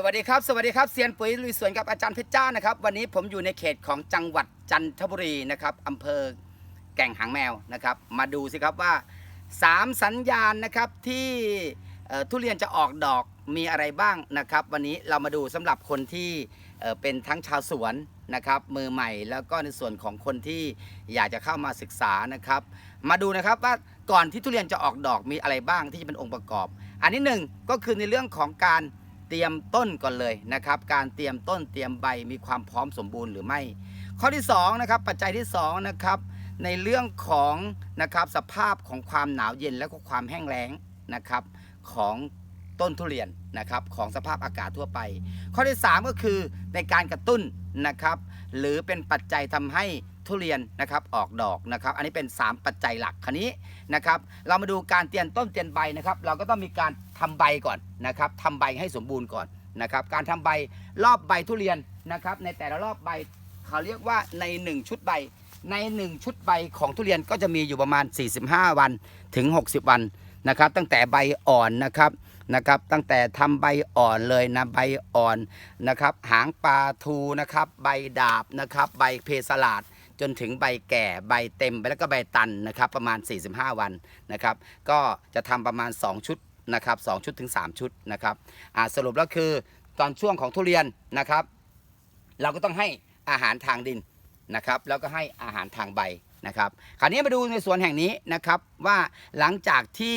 สวัสดีครับ สวัสดีครับเซียนปุ๋ยลุยสวนกับอาจารย์เพชรจ้านะครับ วันนี้ผมอยู่ในเขตของจังหวัดจันทบุรีนะครับอำเภอแก่งหางแมวนะครับ มาดูสิครับว่า 3 สัญญาณนะครับที่ทุเรียนจะออกดอกมีอะไรบ้างนะครับ วันนี้เรามาดูสำหรับคนที่เอ่อเป็นทั้งชาวสวนนะครับมือใหม่แล้วก็ในส่วนของคนที่อยากจะเข้ามาศึกษานะครับ มาดูนะครับว่าก่อนที่ทุเรียนจะออกดอกมีอะไรบ้างที่จะเป็นองค์ประกอบ อันที่หนึ่งก็คือในเรื่องของการ เตรียมต้นก่อนเลยนะครับ การเตรียมต้นเตรียมใบมีความพร้อมสมบูรณ์หรือไม่ ข้อที่สองนะครับปัจจัยที่สองนะครับในเรื่องของนะครับสภาพของความหนาวเย็นและก็ความแห้งแล้งนะครับของต้นทุเรียนนะครับของสภาพอากาศทั่วไป ข้อที่ 3 ก็คือในการกระตุ้นนะครับหรือเป็นปัจจัยทำให้ ทุเรียนนะครับออกดอกนะครับ อันนี้เป็น 3 ปัจจัยหลักคันนี้นะครับ เรามาดูการเตรียมต้นเตรียมใบนะครับ เราก็ต้องมีการทำใบก่อนนะครับทำใบให้สมบูรณ์ก่อนนะครับ การทำใบรอบใบทุเรียนนะครับ ในแต่ละรอบใบเขาเรียกว่าใน 1 ชุดใบใน 1 ชุดใบของทุเรียนก็จะมีอยู่ประมาณ 45 วันถึง 60 วันนะครับ ตั้งแต่ใบอ่อนนะครับนะครับ ตั้งแต่ทำใบอ่อนเลยนะใบอ่อนนะครับ หางปลาทูนะครับ ใบดาบนะครับ ใบเพสลาด จนถึงใบแก่ใบเต็มไปแล้วก็ใบตันนะครับประมาณ 45 วันนะครับ ก็จะทำประมาณ 2 ชุดนะครับ2ชุดถึง 3 ชุดนะครับสรุปแล้วคือตอนช่วงของทุเรียนนะครับ เราก็ต้องให้อาหารทางดินนะครับ แล้วก็ให้อาหารทางใบนะครับคราวนี้มาดูในสวนแห่งนี้นะครับว่าหลังจากที่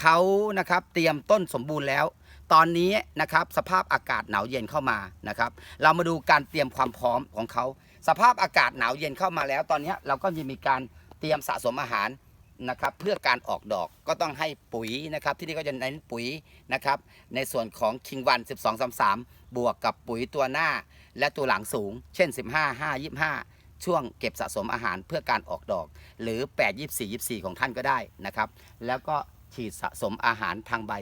เขานะครับเตรียมต้นสมบูรณ์แล้ว ตอนนี้นะครับสภาพอากาศหนาวเย็นเข้ามานะครับ เรามาดูการเตรียมความพร้อมของเขา สภาพอากาศหนาวเย็นเข้ามาแล้ว ตอนนี้เราก็จะมีการเตรียมสะสมอาหารนะครับเพื่อการออกดอกก็ต้องให้ปุ๋ยนะครับ ที่นี่ก็จะเน้นปุ๋ยนะครับ ในส่วนของคิงวัน1233 บวกกับปุ๋ยตัวหน้า และตัวหลังสูง เช่น 15 5 25 ช่วงเก็บสะสมอาหารเพื่อการออกดอก หรือ 8 24 24 ของท่านก็ได้นะครับ แล้วก็ฉีดสะสมอาหารทางใบ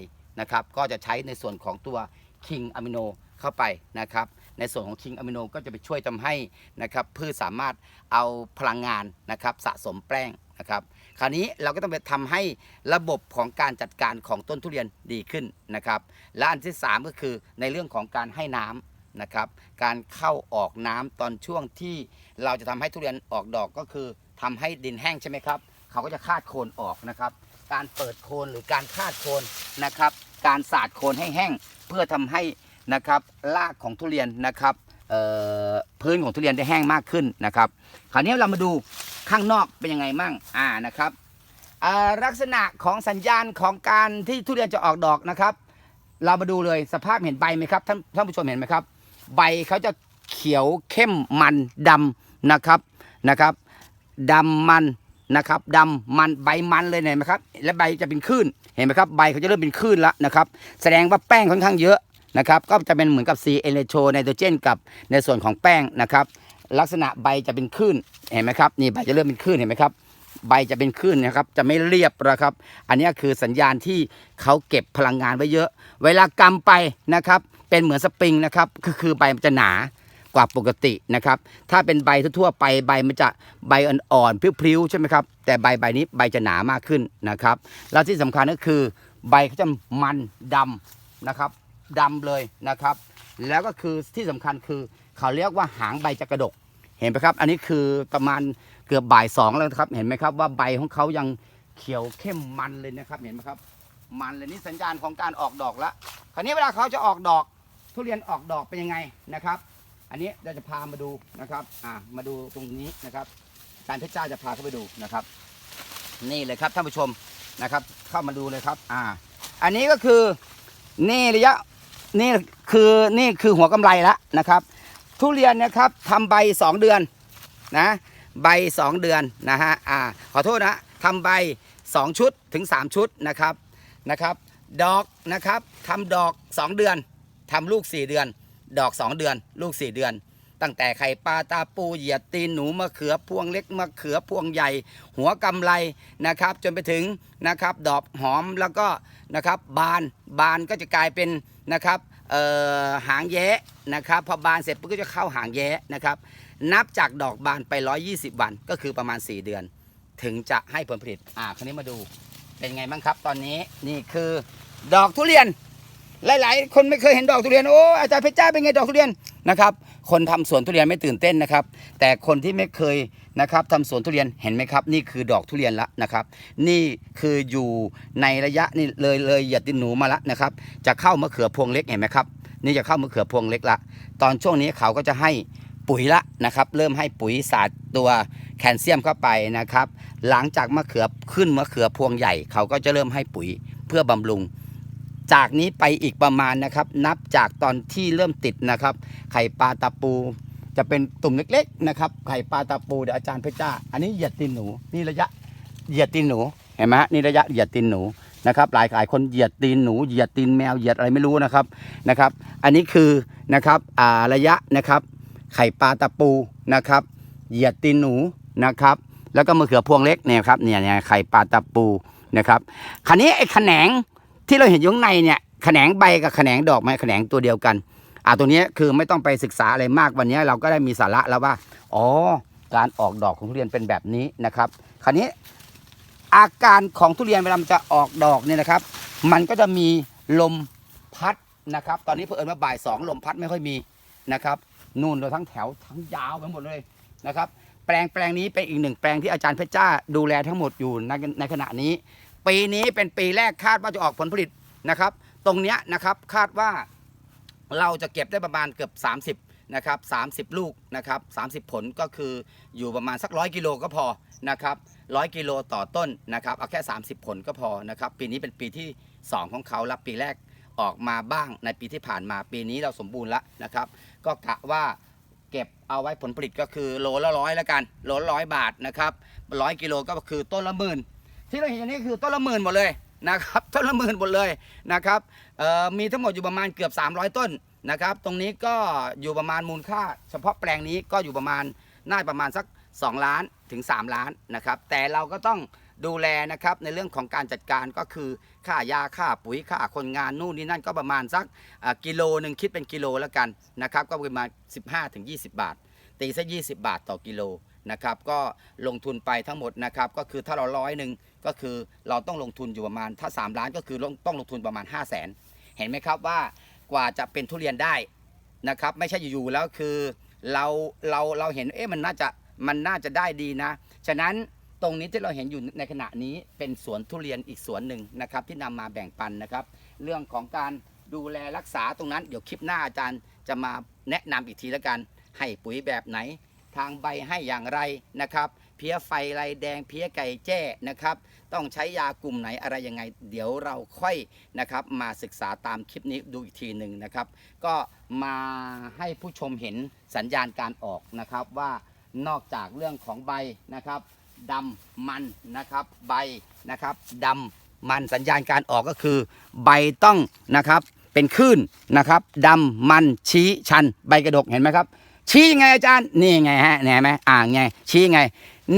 นะครับ ก็จะใช้ในส่วนของตัวคิงอะมิโนเข้าไปนะครับ ในส่วนของคิงอะมิโนก็จะไปช่วยทำให้นะครับพืชสามารถเอาพลังงานนะครับสะสมแป้งนะครับคราวนี้เราก็ต้องไปทำให้ระบบของการจัดการของต้นทุเรียนดีขึ้นนะครับและอันที่ 3 ก็คือในเรื่องของการให้น้ำนะครับการเข้าออกน้ำตอนช่วงที่เราจะทำให้ทุเรียนออกดอกก็คือทำให้ดินแห้งใช่ไหมครับเขาก็จะคาดโคนออกนะครับ การเปิดโคนหรือการคาดโคนนะครับ การสาดโคนให้แห้ง เพื่อทำให้ นะครับรากของทุเรียนนะครับพื้นของทุเรียนได้แห้งมากขึ้นนะครับคราวนี้เรามาดูข้างนอกเป็นยังไงมั่งอ่านะครับลักษณะของสัญญาณของการที่ทุเรียนจะออกดอกนะครับ เรามาดูเลยสภาพเห็นใบไหมครับท่านท่านผู้ชมเห็นไหมครับ ใบเขาจะเขียวเข้มมันดำนะครับนะครับดำมันนะครับดำมันใบมันเลยเห็นไหมครับ และใบจะเป็นคลื่นเห็นไหมครับใบเขาจะเริ่มเป็นคลื่นแล้วนะครับ แสดงว่าแป้งค่อนข้างเยอะ นะครับก็จะเป็นเหมือนกับซีเอเลโชไนโตรเจนกับในส่วนของแป้งนะครับ ลักษณะใบจะเป็นคลื่นเห็นไหมครับนี่ใบจะเริ่มเป็นคลื่นเห็นไหมครับใบจะเป็นคลื่นนะครับจะไม่เรียบนะครับ อันนี้คือสัญญาณที่เขาเก็บพลังงานไว้เยอะ เวลากำไปนะครับเป็นเหมือนสปริงนะครับก็คือใบมันจะหนากว่าปกตินะครับ ถ้าเป็นใบทั่วๆไปใบมันจะใบอ่อนๆพริ้วๆใช่ไหมครับแต่ใบใบนี้ใบจะหนามากขึ้นนะครับ แล้วที่สำคัญก็คือ ใบเขาจะมันดำนะครับ ดำเลยนะครับ แล้วก็คือที่สำคัญคือเขาเรียกว่าหางใบจะกระดก เห็นไหมครับ อันนี้คือประมาณเกือบบ่ายสองแล้วนะครับ เห็นไหมครับว่าใบของเขายังเขียวเข้มมันเลยนะครับเห็นไหมครับ มันเลยนี่สัญญาณของการออกดอกล้วคราวนี้เวลาเขาจะออกดอก ทุเรียนออกดอกเป็นยังไงนะครับ อันนี้เราจะพามาดูนะครับอ่ามาดูตรงนี้นะครับอาจารย์เพชรจ้าจะพาเข้าไปดูนะครับ นี่เลยครับท่านผู้ชมนะครับ เข้ามาดูเลยครับ อ่า อันนี้ก็คือนี่ระยะ นี่คือนี่คือหัวกำไรแล้วนะครับ ทุเรียนนะครับทำใบ 2 เดือนนะใบ 2 เดือนนะฮะอ่าขอโทษนะทำใบ 2 ชุดถึง 3 ชุดนะครับนะครับ ดอกนะครับทำดอก 2 เดือนทำลูก 4 เดือน ดอก 2 เดือน ลูก 4 เดือน ตั้งแต่ไข่ปลาตาปูเหยียดตีนหนูมะเขือพวงเล็กมะเขือพวงใหญ่ หัวกำไรนะครับ จนไปถึงนะครับดอกหอมแล้วก็นะครับบานบานก็จะกลายเป็นนะครับเอ่อหางแย้นะครับพอบานเสร็จปุ๊บก็จะเข้าหางแย้นะครับ นับจากดอกบานไป 120 วันก็คือประมาณ 4 เดือน ถึงจะให้ผลผลิตอ่าคราวนี้มาดูเป็นไงบ้างครับ ตอนนี้นี่คือดอกทุเรียน หลาย ๆ คนไม่เคยเห็นดอกทุเรียนโอ้อาจารย์เพชรจ้าเป็นไงดอกทุเรียนนะครับ คนทำสวนทุเรียนไม่ตื่นเต้นนะครับ แต่คนที่ไม่เคยนะครับทำสวนทุเรียนเห็นไหมครับ นี่คือดอกทุเรียนละนะครับ นี่คืออยู่ในระยะนี่เลยเลยหยียดตินหนูมาละนะครับ จะเข้ามะเขือพวงเล็กเห็นไหมครับ นี่จะเข้ามะเขือพวงเล็กละ ตอนช่วงนี้เขาก็จะให้ปุ๋ยละนะครับ เริ่มให้ปุ๋ยสาดตัวแคลเซียมเข้าไปนะครับ หลังจากมะเขือขึ้นมะเขือพวงใหญ่ เขาก็จะเริ่มให้ปุ๋ยเพื่อบำรุง จากนี้ไปอีกประมาณนะครับ นับจากตอนที่เริ่มติดนะครับ ไข่ปลาตะปู จะเป็นตุ่มเล็กๆนะครับ ไข่ปลาตะปูเดี๋ยวอาจารย์เพชรจ้า อันนี้เหยียดตีนหนู นี่ระยะเหยียดตีนหนูเห็นไหมนี่ระยะเหยียดตีนหนูนะครับหลายหลายคนเหยียดตีนหนูเหยียดตีนแมวเหยียดอะไรไม่รู้นะครับนะครับ อันนี้คือนะครับอ่าระยะนะครับ ไข่ปลาตะปูนะครับ เหยียดตีนหนูนะครับ แล้วก็มะเขือพวงเล็กเนี่ยครับเนี่ยเนี่ยไข่ปลาตะปูนะครับคราวนี้ไอ้แขนง ที่เราเห็นอยู่ข้างในเนี่ยแขนงใบกับแขนงดอกไม้แขนงตัวเดียวกัน อ่าตัวนี้คือไม่ต้องไปศึกษาอะไรมากวันนี้เราก็ได้มีสาระแล้วว่า อ๋อ การออกดอกของทุเรียนเป็นแบบนี้นะครับ คราวนี้อาการของทุเรียนเวลามันจะออกดอกเนี่ยนะครับ มันก็จะมีลมพัดนะครับ ตอนนี้เพื่อนว่าบ่ายสองลมพัดไม่ค่อยมีนะครับ นู่นเราทั้งแถวทั้งยาวไปหมดเลยนะครับ แปลงแปลงนี้เป็นอีกหนึ่งแปลงที่อาจารย์เพชรจ้าดูแลทั้งหมดอยู่ในในขณะนี้ ปีนี้เป็นปีแรกคาดว่าจะออกผลผลิตนะครับ ตรงเนี้ยนะครับคาดว่าเราจะเก็บได้ประมาณเกือบ 30นะครับ30 ลูกนะครับ30 ผลก็คืออยู่ประมาณสักร้อยกิโลก็พอนะครับร้อยกิโลต่อต้นนะครับเอาแค่ 30 ผลก็พอนะครับปีนี้เป็นปีที่ 2 ของเขาแล้วปีแรกออกมาบ้างในปีที่ผ่านมาปีนี้เราสมบูรณ์แล้วนะครับ ก็กะว่าเก็บเอาไว้ผลผลิตก็คือโลละร้อยแล้วกันโลละร้อยบาทนะครับร้อยกิโลก็คือต้นละหมื่น ที่เราเห็นอย่างนี้คือต้นละหมื่นหมดเลยนะครับต้นละหมื่นหมดเลยนะครับมีทั้งหมดอยู่ประมาณเกือบ 300 ต้นนะครับ ตรงนี้ก็อยู่ประมาณมูลค่า เฉพาะแปลงนี้ก็อยู่ประมาณน่าประมาณสัก 2 ล้านถึง 3 ล้านนะครับ แต่เราก็ต้องดูแลนะครับในเรื่องของการจัดการก็คือค่ายาค่าปุ๋ยค่าคนงานนู่นนี่นั่นก็ประมาณสักกิโลหนึ่งคิดเป็นกิโลแล้วกันนะครับ ก็ประมาณ 15-20 บาท ตีซะ20 บาทต่อกิโลนะครับก็ลงทุนไปทั้งหมดนะครับก็คือถ้าเราร้อยหนึ่งก็คือเราต้องลงทุนอยู่ประมาณถ้า 3 ล้านก็คือต้องลงทุนประมาณ 5 0 0 0 0นเห็นไหมครับว่ากว่าจะเป็นทุเรียนได้นะครับไม่ใช่อยู่ๆแล้วคือเราเราเราเห็นเอ๊ะมันน่าจะมันน่าจะได้ดีนะ ฉะนั้นตรงนี้ที่เราเห็นอยู่ในขณะนี้เป็นสวนทุเรียนอีกสวนหนึ่งนะครับที่นำมาแบ่งปันนะครับ เรื่องของการดูแลรักษาตรงนั้น เดี๋ยวคลิปหน้าอาจารย์จะมาแนะนำอีกทีแล้วกัน ให้ปุ๋ยแบบไหน ทางใบให้อย่างไรนะครับเพี้ยไฟลายแดงเพี้ยไก่แจ้นะครับ ต้องใช้ยากลุ่มไหนอะไรยังไง เดี๋ยวเราค่อยนะครับ มาศึกษาตามคลิปนี้ดูอีกทีหนึ่งนะครับ ก็มาให้ผู้ชมเห็นสัญญาณการออกนะครับว่านอกจากเรื่องของใบนะครับดำมันนะครับใบนะครับดำมันสัญญาณการออกก็คือ ใบต้องนะครับเป็นคลื่นนะครับดำมันชี้ชัน ใบกระดกเห็นไหมครับ ชี้ยังไงอาจารย์ นี่ไงฮะเนี่ยเห็นไหมอ่างไง ชี้ไง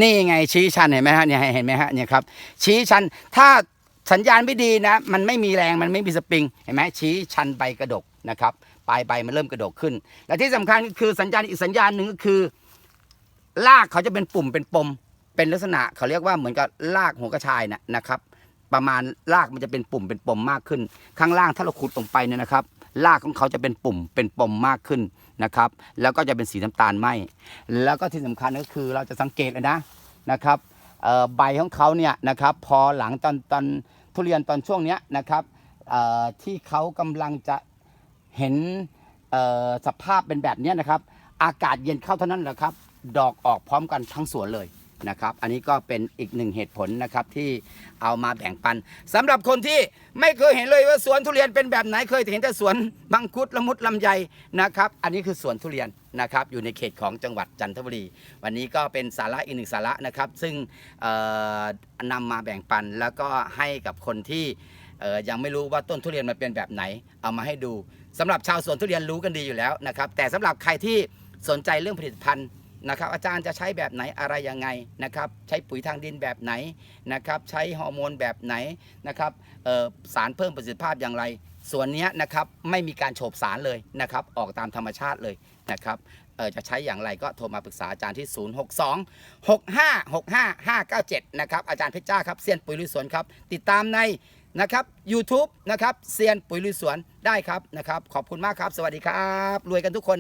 นี่ไงชี้ชันเห็นไหมฮะเนี่ยเห็นไหมฮะเนี่ยครับชี้ชันถ้าสัญญาณไม่ดีนะ มันไม่มีแรงมันไม่มีสปริงเห็นไหมชี้ชันใบกระดกนะครับปลายใบมันเริ่มกระดกขึ้น และที่สำคัญก็คือสัญญาณอีกสัญญาณหนึ่งก็คือรากเขาจะเป็นปุ่มเป็นปม เป็นลักษณะเขาเรียกว่าเหมือนกับรากหัวกระชายนะนะครับ ประมาณรากมันจะเป็นปุ่มเป็นปมมากขึ้น ข้างล่างถ้าเราขุดลงไปเนี่ยนะครับ รากของเขาจะเป็นปุ่มเป็นปมมากขึ้นนะครับ แล้วก็จะเป็นสีน้ำตาลไหมแล้วก็ที่สำคัญก็คือเราจะสังเกตเลยนะนะครับใบของเขาเนี่ยนะครับพอหลังตอนตอนทุเรียนตอนช่วงเนี้ยนะครับที่เขากำลังจะเห็นสภาพเป็นแบบนี้นะครับ อากาศเย็นเข้าเท่านั้นแหละครับ ดอกออกพร้อมกันทั้งสวนเลย นะครับ อันนี้ก็เป็นอีกหนึ่งเหตุผลนะครับที่เอามาแบ่งปันสำหรับคนที่ไม่เคยเห็นเลยว่าสวนทุเรียนเป็นแบบไหนเคยเห็นแต่สวนบังคุดละมุดลำไยนะครับ อันนี้คือสวนทุเรียนนะครับ อยู่ในเขตของจังหวัดจันทบุรี วันนี้ก็เป็นสาระอีกหนึ่งสาระนะครับ ซึ่งเอ่อนำมาแบ่งปันแล้วก็ให้กับคนที่ยังไม่รู้ว่าต้นทุเรียนมันเป็นแบบไหน เอามาให้ดูสำหรับชาวสวนทุเรียนรู้กันดีอยู่แล้วนะครับ แต่สำหรับใครที่สนใจเรื่องผลิตภัณฑ์ นะครับอาจารย์จะใช้แบบไหนอะไรยังไงนะครับใช้ปุ๋ยทางดินแบบไหนนะครับใช้ฮอร์โมนแบบไหนนะครับสารเพิ่มประสิทธิภาพอย่างไร ส่วนนี้นะครับไม่มีการโฉบสารเลยนะครับออกตามธรรมชาติเลยนะครับจะใช้อย่างไรก็โทรมาปรึกษาอาจารย์ที่ 062 6565 597 นะครับอาจารย์เพชรจ้าครับเซียนปุ๋ยลุยสวนครับติดตามในนะครับ YouTube นะครับเซียนปุ๋ยลุยสวนได้ครับนะครับขอบคุณมากครับ สวัสดีครับ รวยกันทุกคนนะ